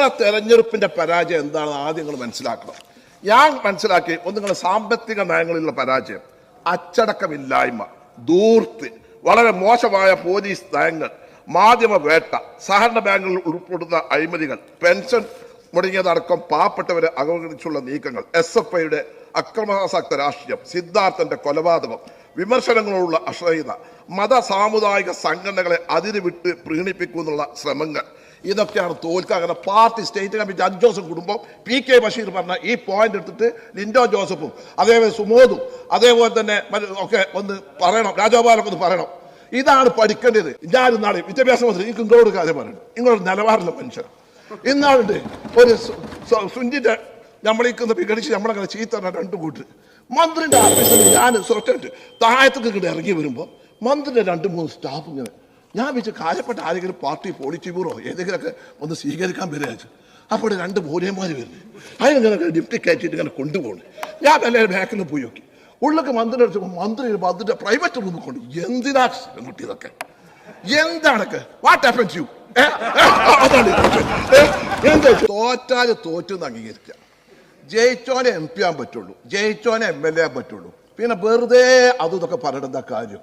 നിങ്ങളെ തെരഞ്ഞെടുപ്പിന്റെ പരാജയം എന്താണെന്ന് ആദ്യം നിങ്ങൾ മനസ്സിലാക്കണം. ഞാൻ മനസ്സിലാക്കി ഒന്ന് നിങ്ങളുടെ സാമ്പത്തിക നയങ്ങളിലുള്ള പരാജയം. അച്ചടക്കമില്ലായ്മ ദൂർത്ത് വളരെ മോശമായ പോലീസ് നയങ്ങൾ മാധ്യമ വേട്ട സഹകരണ ബാങ്കുകളിൽ ഉൾപ്പെടുന്ന അഴിമതികൾ പെൻഷൻ മുടങ്ങിയതടക്കം പാവപ്പെട്ടവരെ അവഗണിച്ചുള്ള നീക്കങ്ങൾ എസ് എഫ് ഐയുടെ അക്രമാസക്ത രാഷ്ട്രീയം സിദ്ധാർത്ഥന്റെ കൊലപാതകം വിമർശനങ്ങളോടുള്ള അശ്രയത മത സാമുദായിക സംഘടനകളെ അതിരുവിട്ട് പ്രീണിപ്പിക്കുന്നുള്ള ശ്രമങ്ങൾ ഇതൊക്കെയാണ് തോൽക്കുക അങ്ങനെ പാർട്ടി സ്റ്റേറ്റ് കമ്മിറ്റി അഞ്ചോസം കുടുംബം പി കെ ബഷീർ പറഞ്ഞ ഈ പോയിന്റ് എടുത്തിട്ട് ലിൻഡോ ജോസഫും അതേപോലെ സുമോദും അതേപോലെ തന്നെ ഒക്കെ ഒന്ന് പറയണം. രാജഗോപാലൊക്കെ ഒന്ന് പറയണം. ഇതാണ് പഠിക്കേണ്ടത്. ഞാൻ ഇന്നാളെ വിദ്യാഭ്യാസ മന്ത്രി എനിക്ക് ഇങ്ങോട്ട് കാര്യം പറയണം. നിങ്ങളൊരു നിലവാരമുള്ള മനുഷ്യൻ. ഇന്നാളുണ്ട് ഒരു സുഞ്ചിന്റെ നമ്മളിക്കുന്ന വിഘടിച്ച് നമ്മളങ്ങനെ ചീത്ത രണ്ടു കൂട്ട് മന്ത്രിന്റെ ഓഫീസിൽ ഞാൻ സ്വച്ഛമായിട്ട് താഴത്തേക്ക് ഇങ്ങോട്ട് ഇറങ്ങി വരുമ്പോൾ മന്ത്രിന്റെ രണ്ട് മൂന്ന് സ്റ്റാഫ് ഇങ്ങനെ ഞാൻ വെച്ച് കാര്യപ്പെട്ട ആരെങ്കിലും പാർട്ടി പോളിറ്റി ബ്യൂറോ ഏതെങ്കിലുമൊക്കെ ഒന്ന് സ്വീകരിക്കാൻ വരികയാണ് അപ്പോൾ രണ്ട് മൂലയന്മാർ വരുന്നു. അതിനിങ്ങനെ ലിഫ്റ്റ് കയറ്റിയിട്ട് ഇങ്ങനെ കൊണ്ടുപോകണം. ഞാൻ എല്ലാവരും ബാക്കിൽ പോയി നോക്കി. ഉള്ളൊക്കെ മന്ത്രി എടുത്ത് മന്ത്രി മന്ത്രിയുടെ പ്രൈവറ്റ് റൂമിൽ കൊണ്ട് എന്തിനാ കുട്ടി ഇതൊക്കെ? എന്താണൊക്കെ? വാട്ട് ഹാപ്പൻസ് യു തോറ്റാൽ തോറ്റു എന്ന് അംഗീകരിക്കുക. ജയിച്ചോനെ എം പി ആൻ പറ്റുള്ളൂ. ജയിച്ചോനെ എം എൽ എ ആൻ പറ്റുള്ളൂ. പിന്നെ വെറുതെ അതും ഇതൊക്കെ പറയേണ്ട കാര്യം?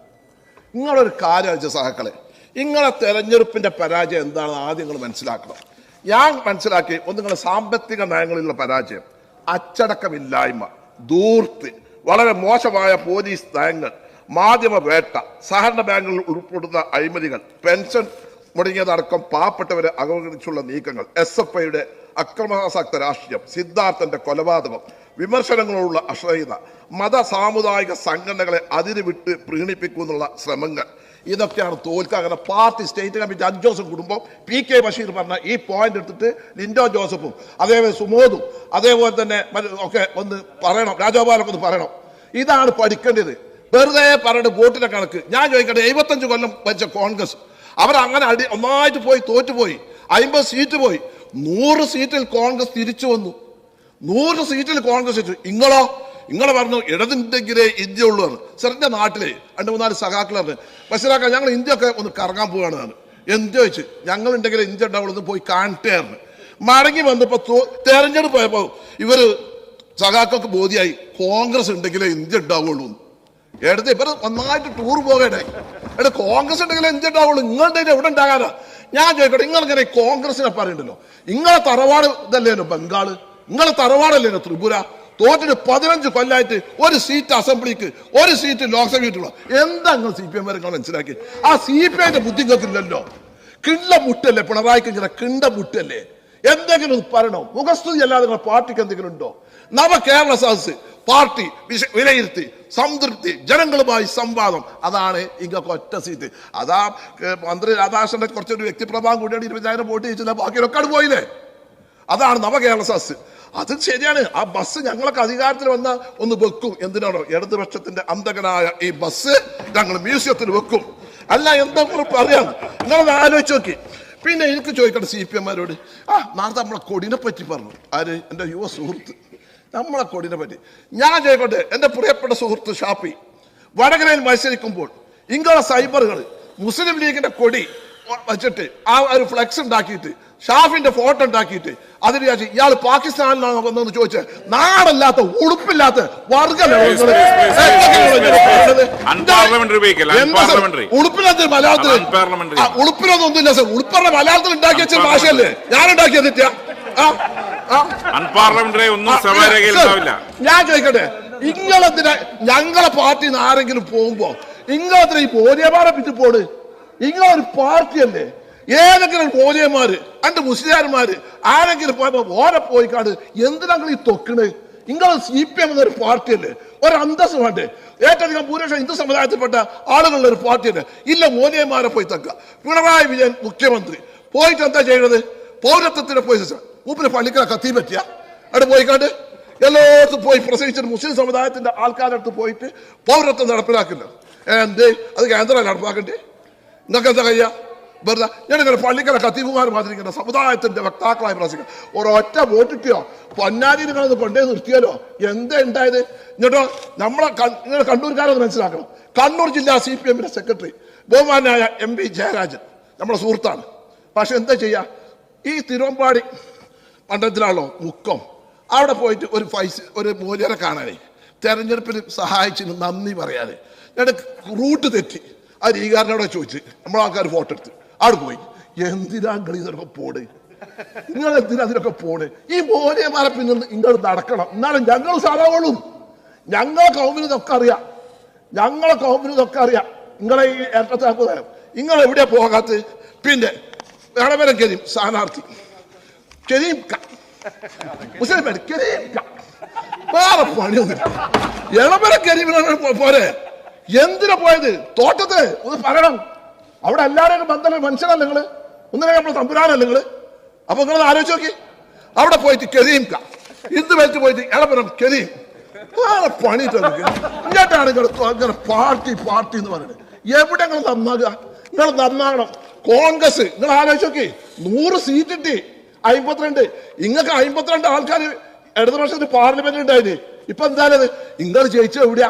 നിങ്ങളൊരു കാര്യം അയച്ച സഹാക്കളെ നിങ്ങളെ തെരഞ്ഞെടുപ്പിന്റെ പരാജയം എന്താണെന്ന് ആദ്യം നിങ്ങൾ മനസ്സിലാക്കണം. ഞാൻ മനസ്സിലാക്കി ഒന്ന് നിങ്ങളുടെ സാമ്പത്തിക നയങ്ങളിലുള്ള പരാജയം. അച്ചടക്കമില്ലായ്മ ദൂർത്ത് വളരെ മോശമായ പോലീസ് നയങ്ങൾ മാധ്യമ വേട്ട സഹകരണ ബാങ്കുകളിൽ ഉൾപ്പെടുന്ന അഴിമതികൾ പെൻഷൻ മുടങ്ങിയതടക്കം പാവപ്പെട്ടവരെ അവഗണിച്ചുള്ള നീക്കങ്ങൾ എസ് എഫ് ഐയുടെ അക്രമാസക്ത രാഷ്ട്രീയം സിദ്ധാർത്ഥന്റെ കൊലപാതകം വിമർശനങ്ങളോടുള്ള അശ്രയത മത സാമുദായിക സംഘടനകളെ അതിരുവിട്ട് പ്രീണിപ്പിക്കുന്നുള്ള ശ്രമങ്ങൾ. ഇതൊക്കെയാണ് തോൽക്കുക അങ്ങനെ പാർട്ടി സ്റ്റേറ്റ് കമ്മിറ്റി അഞ്ചോസം കുടുംബം പി കെ ബഷീർ പറഞ്ഞ ഈ പോയിന്റ് എടുത്തിട്ട് ലിൻഡോ ജോസഫും അതേപോലെ സുമോദും അതേപോലെ തന്നെ ഒക്കെ ഒന്ന് പറയണം. രാജഗോപാലൊക്കെ ഒന്ന് പറയണം. ഇതാണ് പഠിക്കേണ്ടത്. വെറുതെ പറഞ്ഞിട്ട് വോട്ടിന്റെ കണക്ക്. ഞാൻ ചോദിക്കട്ടെ എഴുപത്തഞ്ച് കൊല്ലം വെച്ച കോൺഗ്രസ് അവർ അങ്ങനെ അടി ഒന്നായിട്ട് പോയി തോറ്റുപോയി അമ്പത് സീറ്റ് പോയി. നൂറ് സീറ്റിൽ കോൺഗ്രസ് തിരിച്ചു വന്നു. നൂറ് സീറ്റിൽ കോൺഗ്രസ് ഇങ്ങളോ ഇങ്ങളെ പറഞ്ഞു ഇടതുണ്ടെങ്കിലേ ഇന്ത്യ ഉള്ളൂ എന്ന്. സാറിന്റെ നാട്ടിലെ രണ്ട് മൂന്നാൽ പറഞ്ഞു ബഷീറാക്ക ഞങ്ങൾ ഇന്ത്യ ഒക്കെ ഒന്ന് കറങ്ങാൻ പോവുകയാണ് എന്ത് ചോദിച്ചു? ഞങ്ങൾ ഉണ്ടെങ്കിൽ ഇന്ത്യ ഉണ്ടാവുള്ളൂ പോയി കാണട്ടെയായിരുന്നു മടങ്ങി വന്നപ്പോൾ തെരഞ്ഞെടുപ്പ് പോയപ്പോ ഇവർ സഖാക്കൾക്ക് ബോധ്യായി കോൺഗ്രസ് ഉണ്ടെങ്കിലേ ഇന്ത്യ ഉണ്ടാവുള്ളൂ. എടുത്ത് ഇവർ നന്നായിട്ട് ടൂർ പോകട്ടെ എടാ കോൺഗ്രസ് ഉണ്ടെങ്കിലേ ഇന്ത്യ ഉണ്ടാവുള്ളൂ നിങ്ങളുടെ എവിടെ ഉണ്ടാകാനാ? ഞാൻ ചോദിക്കട്ടെ നിങ്ങളിങ്ങനെ കോൺഗ്രസിനെ പറയണ്ടല്ലോ നിങ്ങളെ തറവാട് ഇതല്ലേനോ ബംഗാൾ? നിങ്ങളെ തറവാടല്ലേനോ ത്രിപുര? തോറ്റിട്ട് പതിനഞ്ച് കൊല്ലായിട്ട് ഒരു സീറ്റ് അസംബ്ലിക്ക് ഒരു സീറ്റ് ലോക്സഭയ്ക്കുള്ള എന്താ നിങ്ങൾ സി പി എം നിങ്ങൾ മനസ്സിലാക്കി? ആ സി പി ഐന്റെ ബുദ്ധി നിങ്ങൾക്കില്ലല്ലോ കിണ്ട മുട്ടല്ലേ പിണറായിക്ക് ഇങ്ങനെ കിണ്ട മുട്ടല്ലേ എന്തെങ്കിലും പറയണോ? മുഖസ്തുതി അല്ലാതെ നിങ്ങളുടെ പാർട്ടിക്ക് എന്തെങ്കിലും ഉണ്ടോ? നവ കേരള സദസ് പാർട്ടി വിലയിരുത്തി സംതൃപ്തി ജനങ്ങളുമായി സംവാദം. അതാണ് ഇങ്ങൊക്കെ ഒറ്റ സീറ്റ്. അതാ മന്ത്രി രാധാകൃഷ്ണന്റെ കുറച്ചൊരു വ്യക്തിപ്രഭാവം കൂടിയാണ് ഇരുപതിനായിരം വോട്ട് ചെയ്യിച്ചില്ല ബാക്കിയൊക്കെ പോയില്ലേ? അതാണ് നവകേരള സദസ് അത് ശരിയാണ്. ആ ബസ് ഞങ്ങളൊക്കെ അധികാരത്തിൽ വന്ന ഒന്ന് വെക്കും. എന്തിനാണോ? ഇടതുപക്ഷത്തിന്റെ അന്തകനായ ഈ ബസ് ഞങ്ങൾ മ്യൂസിയത്തിൽ വെക്കും. അല്ല എന്താ പറയാം? നിങ്ങളത് ആലോചിച്ച് നോക്കി. പിന്നെ എനിക്ക് ചോദിക്കട്ടെ സി പി എമ്മാരോട് ആ നാളെ നമ്മളെ കൊടിനെ പറ്റി പറഞ്ഞു. ആര്? എന്റെ യുവ സുഹൃത്ത്. നമ്മളെ കൊടിനെ പറ്റി. ഞാൻ ചോദിക്കട്ടെ എന്റെ പ്രിയപ്പെട്ട സുഹൃത്ത് ഷാപ്പി വടകരയിൽ മത്സരിക്കുമ്പോൾ ഇങ്ങനെ സൈബറുകൾ മുസ്ലിം ലീഗിന്റെ കൊടി വെച്ചിട്ട് ആ ഒരു ഫ്ലെക്സ് ഉണ്ടാക്കിയിട്ട് ഷാഫിന്റെ ഫോട്ടോ ഉണ്ടാക്കിയിട്ട് അതിന് വിചാരിച്ച് ഇയാൾ പാകിസ്ഥാനിലാണോ വന്നതെന്ന് ചോദിച്ച് നാടല്ലാത്ത ഉടുപ്പില്ലാത്ത മലയാളത്തിൽ ഒന്നുമില്ല സർ ഉളുപ്പറ മലയാളത്തിൽ ഉണ്ടാക്കി വെച്ച ഭാഷയല്ലേ ഞാൻ ഉണ്ടാക്കിയ തെറ്റാ ഞാൻ ചോദിക്കട്ടെ ഇങ്ങളെന്തിനാ ഞങ്ങളെ പാർട്ടിന്ന് ആരെങ്കിലും പോകുമ്പോ ഇങ്ങളെന്തിനാ ഈ പോലിയമാരെ പിറ്റി പോട് ഇങ്ങളൊരു പാർട്ടിയല്ലേ? ഏതെങ്കിലും കോലിയന്മാര് അന്റെ മുസ്ലിയാർമാര് ആരെങ്കിലും ഓരെ പോയി എന്തിനാ നിങ്ങൾ ഈ തൊക്കണ്? നിങ്ങൾ സി പി എം എന്നൊരു പാർട്ടിയല്ലേ? ഒരു അന്തസ് വേണ്ടേ? ഏറ്റവും ഭൂരിപക്ഷം ഹിന്ദു സമുദായത്തിൽപ്പെട്ട ആളുകളുടെ ഒരു പാർട്ടിയല്ലേ? ഇല്ല മോലിയന്മാരെ പോയി തക്ക. പിണറായി വിജയൻ മുഖ്യമന്ത്രി. പോയിട്ട് എന്താ ചെയ്യുന്നത് പൗരത്വത്തിന്റെ പോയി മൂപ്പിന് പള്ളിക്കല കത്തി പറ്റിയ? അവിടെ പോയി കണ്ട് എല്ലായിടത്തും പോയി പ്രസംഗിച്ചിട്ട് മുസ്ലിം സമുദായത്തിന്റെ ആൾക്കാരുടെ അടുത്ത് പോയിട്ട് പൗരത്വം നടപ്പിലാക്കില്ല. എന്ത്? അത് കേന്ദ്രം നടപ്പാക്കണ്ടേ? നിങ്ങൾക്ക് എന്താ കഴിയുക? വെറുതെ ഞാനിങ്ങനെ പള്ളിക്കല കത്തീപുമാർ മാതിരിക്കുന്ന സമുദായത്തിന്റെ വക്താക്കളായി പ്രസംഗിക്കാം ഒരൊറ്റ വോട്ടിട്ടോ പൊന്നാരി നിങ്ങളത് കൊണ്ടേ നിർത്തിയാലോ? എന്താ ഉണ്ടായത്? എന്നിട്ടോ നമ്മളെ നിങ്ങൾ കണ്ണൂർക്കാരത് മനസ്സിലാക്കണം. കണ്ണൂർ ജില്ലാ സി പി എമ്മിന്റെ സെക്രട്ടറി ബഹുമാനായ എം പി ജയരാജൻ നമ്മുടെ സുഹൃത്താണ്. പക്ഷെ എന്താ ചെയ്യാ? ഈ തിരുവമ്പാടി മണ്ഡലത്തിലാണല്ലോ മുക്കം. അവിടെ പോയിട്ട് ഒരു പൈസ ഒരു മൂല്യരെ കാണാനേ തെരഞ്ഞെടുപ്പിൽ സഹായിച്ചതിന് നന്ദി പറയാതെ ഞാൻ റൂട്ട് തെറ്റി. ആ രീകാരനോടെ ചോദിച്ച്. നമ്മളെ ആൾക്കാർ ഫോട്ടോ എടുത്ത്. അവിടെ പോയി. എന്തിനാ കളി ഇതൊക്കെ പോണ്? നിങ്ങൾ എന്തിനാ അതിനൊക്കെ പോണ്? ഈ മോനെമാരെ പിന്നെ നിങ്ങൾ നടക്കണം. എന്നാലും ഞങ്ങൾ സാധാരണ ഞങ്ങളെ കൗമിന് ഇതൊക്കെ അറിയാം. ഞങ്ങളെ കൗമിന് ഇതൊക്കെ അറിയാം. നിങ്ങളെ ഈ ഏറ്റത്താക്കുതാരം നിങ്ങൾ എവിടെയാ പോകാത്ത പിന്നെ ഇടവരം കരീം സ്ഥാനാർത്ഥി. കരീം. മുസ്ലിം കരീം. വേറെ പണിയൊന്നും ഇളവരെ കരീമിനാണ് പോരെ? എന്തിനാ പോയത്? തോട്ടത്ത് ഒന്ന് പറയണം. അവിടെ എല്ലാവരും ബന്ധം മനുഷ്യനല്ല നിങ്ങൾ. ഒന്നിനെ നമ്മൾ തമ്പുരാനല്ല നിങ്ങൾ? അപ്പൊ നിങ്ങൾ ആലോചിച്ച് നോക്കി. അവിടെ പോയിട്ട് കെതിയും. ഇന്ന് വെച്ച് പോയിട്ട് ഇളവരം കെതിയും. വേറെ പണി ഇങ്ങോട്ടാണ് നിങ്ങൾ ഇങ്ങനെ പാർട്ടി പാർട്ടി എന്ന് പറയുന്നത്. എവിടെ നിങ്ങൾ നന്നാകുക നിങ്ങൾ നന്നാകണം. കോൺഗ്രസ് നിങ്ങൾ ആലോചിച്ച് നോക്കി. നൂറ് സീറ്റ് കിട്ടി. അമ്പത്തിരണ്ട് ഇങ്ങക്ക് അമ്പത്തിരണ്ട് ആൾക്കാർ ഇടതുപക്ഷത്തിന് പാർലമെന്റ് ഉണ്ടായിരുന്നു ഇപ്പൊ എന്തായാലും നിങ്ങൾ ജയിച്ചത് എവിടെയാ?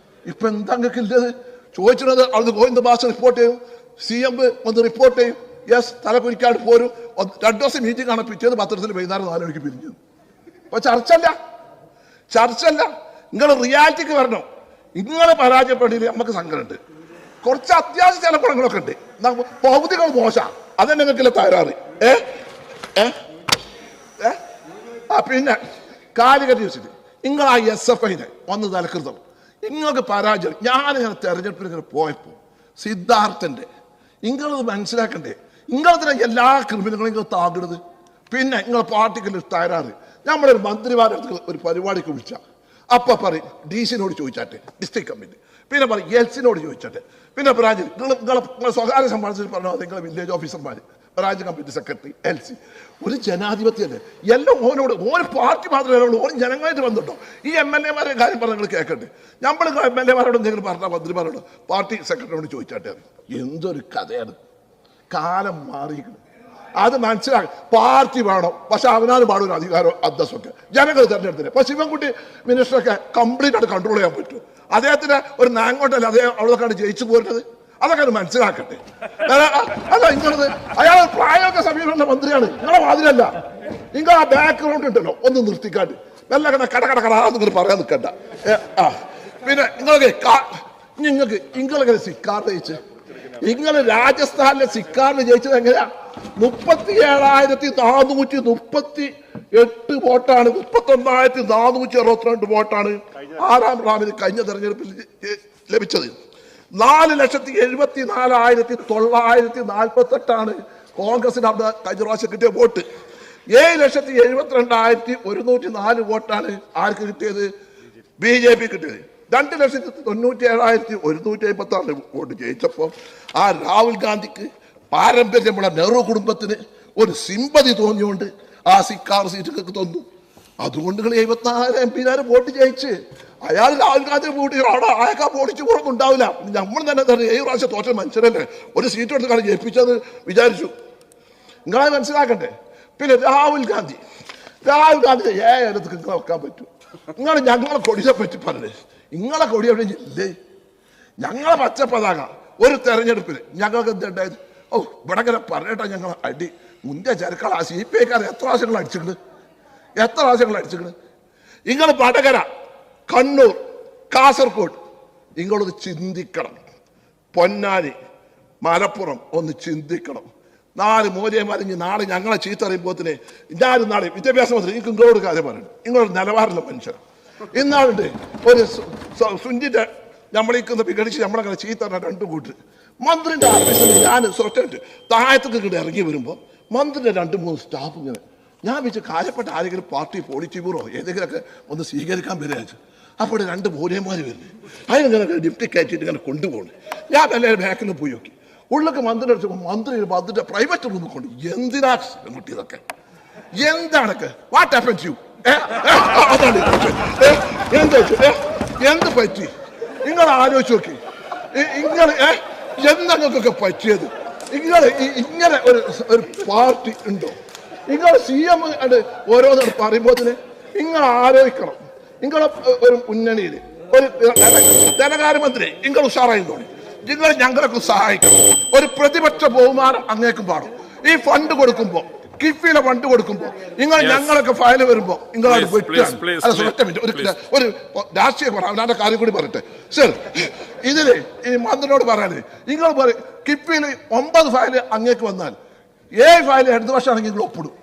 ഇപ്പൊ എന്താ നിങ്ങൾക്ക് ഇല്ലത്? ചോദിച്ചിരുന്നത് അവിടുന്ന് ഗോവിന്ദ ഭാഷ റിപ്പോർട്ട് ചെയ്യും. സി എം ഒന്ന് റിപ്പോർട്ട് ചെയ്യും. യെസ് തലകുരിക്കാട് പോരും. രണ്ടു ദിവസം മീറ്റിംഗ് ആണ്. പിറ്റേന്ന് പത്രത്തിൽ വൈകുന്നേരം നാല് മണിക്ക് പിരിഞ്ഞു. അപ്പൊ ചർച്ചല്ല ചർച്ചല്ല നിങ്ങൾ റിയാലിറ്റിക്ക് വരണം. നിങ്ങൾ പരാജയപ്പെടില്ല നമുക്ക് സങ്കടമുണ്ട്. കുറച്ച് അത്യാവശ്യ ചില പടങ്ങളൊക്കെ ഉണ്ട്. പകുതികൾ മോശ. അതന്നെ നിങ്ങൾക്കില്ല തകരാറ്? ഏ? ഏ? പിന്നെ കാലികറ്റ് വെച്ചിട്ട്. നിങ്ങൾ ആ എസ് എഫ് ഐനെ ഒന്ന് തലക്കൃതം നിങ്ങൾക്ക് പരാജയം. ഞാനിങ്ങനെ തെരഞ്ഞെടുപ്പിൽ ഇങ്ങനെ പോയപ്പോൾ സിദ്ധാർത്ഥന്റെ നിങ്ങളത് മനസ്സിലാക്കണ്ടേ? നിങ്ങളതിനെ എല്ലാ ക്രിമിനലുകളും നിങ്ങൾ താകിടുന്നത് പിന്നെ നിങ്ങൾ പാർട്ടിക്ക് തകരാറ്. നമ്മുടെ ഒരു മന്ത്രിമാരെ ഒരു പരിപാടിക്ക് വിളിച്ച. അപ്പം പറയും ഡി സിനോട് ചോദിച്ചാട്ടെ ഡിസ്ട്രിക്ട് കമ്മിറ്റി. പിന്നെ പറയും എൽസിനോട് ചോദിച്ചാട്ടെ. പിന്നെ ബ്രാഞ്ച് നിങ്ങൾ നിങ്ങളെ സ്വകാര്യ സമ്മാനത്തിൽ പറഞ്ഞാൽ നിങ്ങളെ വില്ലേജ് ഓഫീസർമാർ branch committee secretary L C ഒരു ജനാധിപത്യമല്ലേ എല്ലാം ഓനോട് ഓരോ പാർട്ടി മാത്രമേ ഉള്ളൂ ഓരോ ജനങ്ങളായിട്ട് വന്നിട്ടോ ഈ എം എൽ എമാരെ കാര്യം പറഞ്ഞു നിങ്ങൾ കേൾക്കട്ടെ നമ്മൾ എം എൽ എമാരോട് എന്തെങ്കിലും പറഞ്ഞാൽ മന്ത്രിമാരോട് പാർട്ടി സെക്രട്ടറിയോട് ചോദിച്ചാട്ടെ എന്തൊരു കഥയാണ്. കാലം മാറിയിരിക്കുന്നു. അത് മനസ്സിലാക്കി പാർട്ടി വേണം. പക്ഷെ അവനാണ് പാടും ഒരു അധികാരം അന്തസ്സൊക്കെ. ജനങ്ങൾ തെരഞ്ഞെടുത്തില്ല? പക്ഷെ ശിവൻകുട്ടി മിനിസ്റ്ററൊക്കെ കംപ്ലീറ്റ് ആയിട്ട് കൺട്രോൾ ചെയ്യാൻ പറ്റും അദ്ദേഹത്തിന് ഒരു നാങ്ങോട്ടല്ല അദ്ദേഹം അവിടെക്കാണ് ജയിച്ചു പോരുന്നത്? അതൊക്കെ അത് മനസ്സിലാക്കട്ടെ. അല്ല, ഇങ്ങനത് അയാൾ പ്രായമൊക്കെ സമീപമുള്ള മന്ത്രിയാണ്. നിങ്ങളെ വാതിലല്ല നിങ്ങൾ ആ ബാക്ക്ഗ്രൗണ്ട് ഉണ്ടല്ലോ ഒന്ന് നിർത്തിക്കാണ്ട്. നല്ല കട കട കട കട നിങ്ങൾ പറയാൻ നിൽക്കണ്ട ആ പിന്നെ നിങ്ങൾക്ക് നിങ്ങൾക്ക് നിങ്ങളെങ്ങനെ സിക്കാർ ജയിച്ച്? നിങ്ങൾ രാജസ്ഥാനിലെ സിക്കാറിൽ ജയിച്ചത് എങ്ങനെയാ? മുപ്പത്തി ഏഴായിരത്തി നാനൂറ്റി മുപ്പത്തി എട്ട് വോട്ടാണ്. മുപ്പത്തി ഒന്നായിരത്തി നാനൂറ്റി അറുപത്തിരണ്ട് വോട്ടാണ് ആറാം റാമിന് കഴിഞ്ഞ തെരഞ്ഞെടുപ്പിൽ ലഭിച്ചത്. നാല് ലക്ഷത്തി എഴുപത്തി നാലായിരത്തി തൊള്ളായിരത്തി നാൽപ്പത്തി എട്ടാണ് കോൺഗ്രസിന് അവിടെ കഴിഞ്ഞ പ്രാവശ്യം കിട്ടിയ വോട്ട്. ഏഴ് ലക്ഷത്തി എഴുപത്തിരണ്ടായിരത്തി ഒരുന്നൂറ്റി നാല് വോട്ടാണ് ആർക്ക് കിട്ടിയത്? ബി ജെ പി കിട്ടിയത്. രണ്ട് ലക്ഷത്തി തൊണ്ണൂറ്റി ഏഴായിരത്തി ഒരുന്നൂറ്റി അമ്പത്തി ആറ് വോട്ട് ജയിച്ചപ്പോൾ ആ രാഹുൽ ഗാന്ധിക്ക് പാരമ്പര്യമുള്ള നെഹ്റു കുടുംബത്തിന് ഒരു സിമ്പതി തോന്നിയോണ്ട് ആ സിക്കാർ സീറ്റുകൾക്ക് തന്നു. അതുകൊണ്ട് നിങ്ങൾ എഴുപത്തിനാല് എം പിമാരെ വോട്ട് ജയിച്ച് അയാൾ ഗാന്ധി വോട്ട്. അവിടെ അയാൾക്ക് പൊടിച്ചു പോകണം ഉണ്ടാവില്ല. നമ്മൾ തന്നെ തന്നെ ഏഴ് പ്രാവശ്യം തോറ്റ മനുഷ്യരല്ലേ? ഒരു സീറ്റ് എടുത്ത് ജയിപ്പിച്ചത് വിചാരിച്ചു. നിങ്ങളെ മനസ്സിലാക്കണ്ടേ? പിന്നെ രാഹുൽ ഗാന്ധി. രാഹുൽ ഗാന്ധി ഏഴടുത്ത് നിങ്ങളെ വെക്കാൻ പറ്റൂ. നിങ്ങൾ ഞങ്ങളെ കൊടിയെ പറ്റി പറഞ്ഞേ. നിങ്ങളെ കൊടി എവിടെ ഇല്ലേ? ഞങ്ങളെ പച്ച പതാക ഒരു തെരഞ്ഞെടുപ്പിൽ ഞങ്ങൾക്ക് എന്തുണ്ടായത് ഓ ഇവിടെ ഇങ്ങനെ പറഞ്ഞിട്ടാ ഞങ്ങൾ അടി. മുന്തിയ ചെറുക്കൾ ആ സി പി ഐക്കാർ എത്ര പ്രാവശ്യങ്ങൾ അടിച്ചിട്ടുണ്ട്? എത്ര പ്രാവശ്യങ്ങൾ അടിച്ചിട്ടുണ്ട് നിങ്ങൾ വടകര കണ്ണൂർ കാസർഗോഡ് നിങ്ങളൊന്ന് ചിന്തിക്കണം. പൊന്നാനി മലപ്പുറം ഒന്ന് ചിന്തിക്കണം. നാല് മൂല്യമാരിഞ്ഞ് നാളെ ഞങ്ങളെ ചീത്ത അറിയുമ്പോത്തിന് ഞാനും നാളെ വിദ്യാഭ്യാസ മന്ത്രി എനിക്ക് നിങ്ങളോട് കാര്യം പറയണം. നിങ്ങളൊരു നിലവാരമുള്ള മനുഷ്യർ ഇന്നാളുണ്ട് ഒരു സു- സു- സുഞ്ചിന്റെ നമ്മളിക്കുന്ന വിഘടിച്ച് നമ്മളങ്ങനെ ചീത്ത രണ്ടു കൂട്ട് മന്ത്രിന്റെ ഓഫീസിൽ ഞാൻ സ്വറ്റായിട്ട് താഴത്തേക്ക് ഇങ്ങോട്ട് ഇറങ്ങി വരുമ്പോൾ മന്ത്രിന്റെ രണ്ട് മൂന്ന് സ്റ്റാഫ് ഇങ്ങനെ ഞാൻ വെച്ച് കാര്യപ്പെട്ട ആരെങ്കിലും പാർട്ടി പോളിറ്റി ബ്യൂറോ ഏതെങ്കിലുമൊക്കെ ഒന്ന് സ്വീകരിക്കാൻ വരിക അപ്പോൾ രണ്ട് മൂലയന്മാർ വരുന്നത് അതിനിങ്ങനെ ലിഫ്റ്റ് കയറ്റിയിട്ട് ഇങ്ങനെ കൊണ്ടുപോകണം ഞാൻ എല്ലാവരും ബാക്കിൽ പോയി നോക്കി. ഉള്ളൊക്കെ മന്ത്രി അടിച്ചപ്പോൾ മന്ത്രി മന്ത്രിയുടെ പ്രൈവറ്റ് റൂമിൽ കൊണ്ട് എന്തിനാ കുട്ടി ഇതൊക്കെ? എന്താണൊക്കെ? വാട്ട് ഹാപ്പൻ യു അതാണ് എന്താ എന്ത് പറ്റി? നിങ്ങൾ ആലോചിച്ച് നോക്കി. നിങ്ങൾ നിങ്ങൾക്കൊക്കെ പറ്റിയത്? ഇങ്ങനെ ഇങ്ങനെ ഒരു ഒരു പാർട്ടി ഉണ്ടോ? നിങ്ങൾ സി എം ഓരോന്നും പറയുമ്പോൾ തന്നെ നിങ്ങൾ ആലോചിക്കണം. നിങ്ങളെ ഒരു മുന്നണിയിൽ ഒരു ധനകാര്യമന്ത്രി നിങ്ങൾ ഉഷാറായി തോന്നി. നിങ്ങൾ ഞങ്ങളൊക്കെ സഹായിക്കണം. ഒരു പ്രതിപക്ഷ ബഹുമാനം അങ്ങേക്കും പാടും. ഈ ഫണ്ട് കൊടുക്കുമ്പോൾ കിഫിയിലെ ഫണ്ട് കൊടുക്കുമ്പോൾ നിങ്ങൾ. ഞങ്ങളൊക്കെ ഫയൽ വരുമ്പോൾ please, വെട്ടാണ് ഒരു. ഒരു രാഷ്ട്രീയ അവനാന്റെ കാര്യം കൂടി പറയട്ടെ. സർ ഇതിൽ ഈ മന്ത്രിയോട് പറയാനേ നിങ്ങൾ പറയും കിഫിയിൽ ഒമ്പത് ഫയൽ അങ്ങേക്ക് വന്നാൽ ഏഴ് ഫയൽ ഇടത് വർഷമാണെങ്കിൽ നിങ്ങൾ ഒപ്പിടും.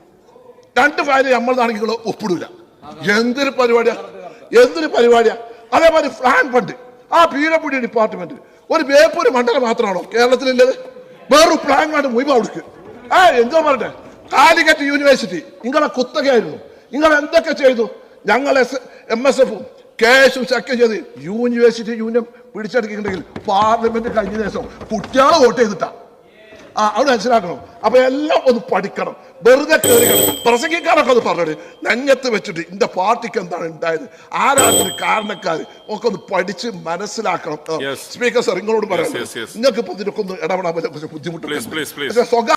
രണ്ട് ഫയൽ നമ്മളാണെങ്കിൽ ഒപ്പിടൂല. എന്തൊരു പരിപാടിയാ? എന്തൊരു പരിപാടിയാ? അതേമാതിരി ഫ്ലാൻ ഫണ്ട്. ആ പീരപ്പുടി ഡിപ്പാർട്ട്മെന്റ്. ഒരു ബേപ്പൂര് മണ്ഡലം മാത്രമാണോ കേരളത്തിലുള്ളത്? വേറൊരു പ്ലാൻ വേണ്ട മുഴുവൻ അവിടേക്ക്. ആ എന്തോ പറയട്ടെ കാലിക്കറ്റ് യൂണിവേഴ്സിറ്റി. നിങ്ങളെ കുത്തകയായിരുന്നു. നിങ്ങൾ എന്തൊക്കെ ചെയ്തു? ഞങ്ങൾ എസ് എം എസ് എഫും കെ എസും ചെയ്ത് യൂണിവേഴ്സിറ്റി യൂണിയൻ പിടിച്ചെടുക്കുന്നുണ്ടെങ്കിൽ പാർലമെന്റ് കഴിഞ്ഞ ദിവസം കുട്ടികളെ വോട്ട് ചെയ്തിട്ടാ. ആ അവിടെ മനസ്സിലാക്കണം. അപ്പൊ എല്ലാം ഒന്ന് പഠിക്കണം. വെറുതെ കയറിക്കണം പ്രസംഗിക്കാനൊക്കെ ഒന്ന് പറഞ്ഞത് നെഞ്ഞത്ത് വെച്ചിട്ട് ഇന്റെ പാർട്ടിക്ക് എന്താണ് ഉണ്ടായത്? ആരാണ് ഇതിന് കാരണക്കാർ ഒക്കെ ഒന്ന് പഠിച്ച് മനസ്സിലാക്കണം. സ്പീക്കർ സാർ നിങ്ങളോട് പറയാം. നിങ്ങൾക്ക് ഇപ്പൊ ഇതിനൊക്കെ ഒന്ന് ഇടപെടാൻ പറ്റും കുറച്ച് Please, please, please. ബുദ്ധിമുട്ടുണ്ട് സ്വകാര്യ